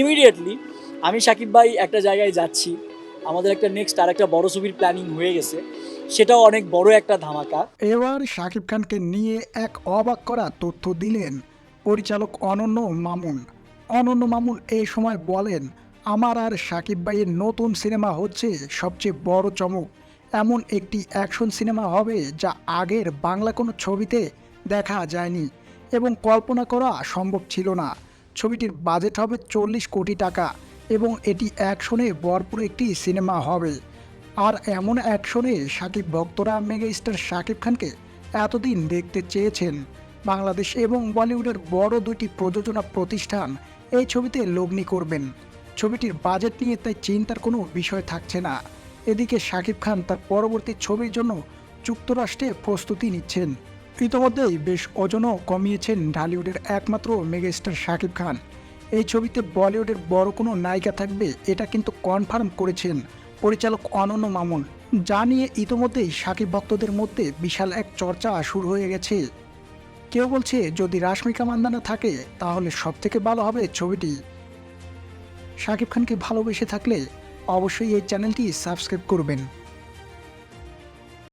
Immediately আমি সাকিব ভাই একটা জায়গায় যাচ্ছি। আমাদের একটা নেক্সট আর একটা বড় ছবির প্ল্যানিং হয়ে গেছে। সেটাও অনেক বড় একটা ধামাকা। এবার শাকিব খানকে নিয়ে এক অবাক করা তথ্য দিলেন পরিচালক অনন্য মামুন। অনন্য মামুন এই সময় বলেন, আমার আর শাকিব ভাইয়ের নতুন সিনেমা হচ্ছে সবচেয়ে বড় চমক। এমন একটি অ্যাকশন সিনেমা হবে যা আগের বাংলা কোনো ছবিতে দেখা যায়নি এবং কল্পনা করা সম্ভব ছিল না। ছবিটির বাজেট হবে চল্লিশ কোটি টাকা এবং এটি অ্যাকশনে ভরপুর একটি সিনেমা হবে। আর এমন অ্যাকশনে সাকিব ভক্তরা মেগা স্টার শাকিব খানকে এতদিন দেখতে চেয়েছেন। বাংলাদেশ এবং বলিউডের বড় দুটি প্রযোজনা প্রতিষ্ঠান এই ছবিতে লগ্নি করবেন। ছবিটির বাজেট নিয়ে তাই চিন্তার কোনো বিষয় থাকছে না। এদিকে শাকিব খান তার পরবর্তী ছবির জন্য যুক্তরাষ্ট্রে প্রস্তুতি নিচ্ছেন। ইতিমধ্যেই বেশ ওজনও কমিয়েছেন ঢালিউডের একমাত্র মেগাস্টার শাকিব খান। এই ছবিতে বলিউডের বড় কোনো নায়িকা থাকবে এটা কিন্তু কনফার্ম করেছেন পরিচালক অনন্য মামুন। যা নিয়ে ইতিমধ্যেই সাকিব ভক্তদের মধ্যে বিশাল এক চর্চা শুরু হয়ে গেছে। কেউ বলছে, যদি রাশমিকা মান্দানা থাকে, তাহলে সব থেকে ভালো হবে ছবিটি। শাকিব খানকে ভালোবেসে থাকলে অবশ্যই এই চ্যানেলটি সাবস্ক্রাইব করবেন।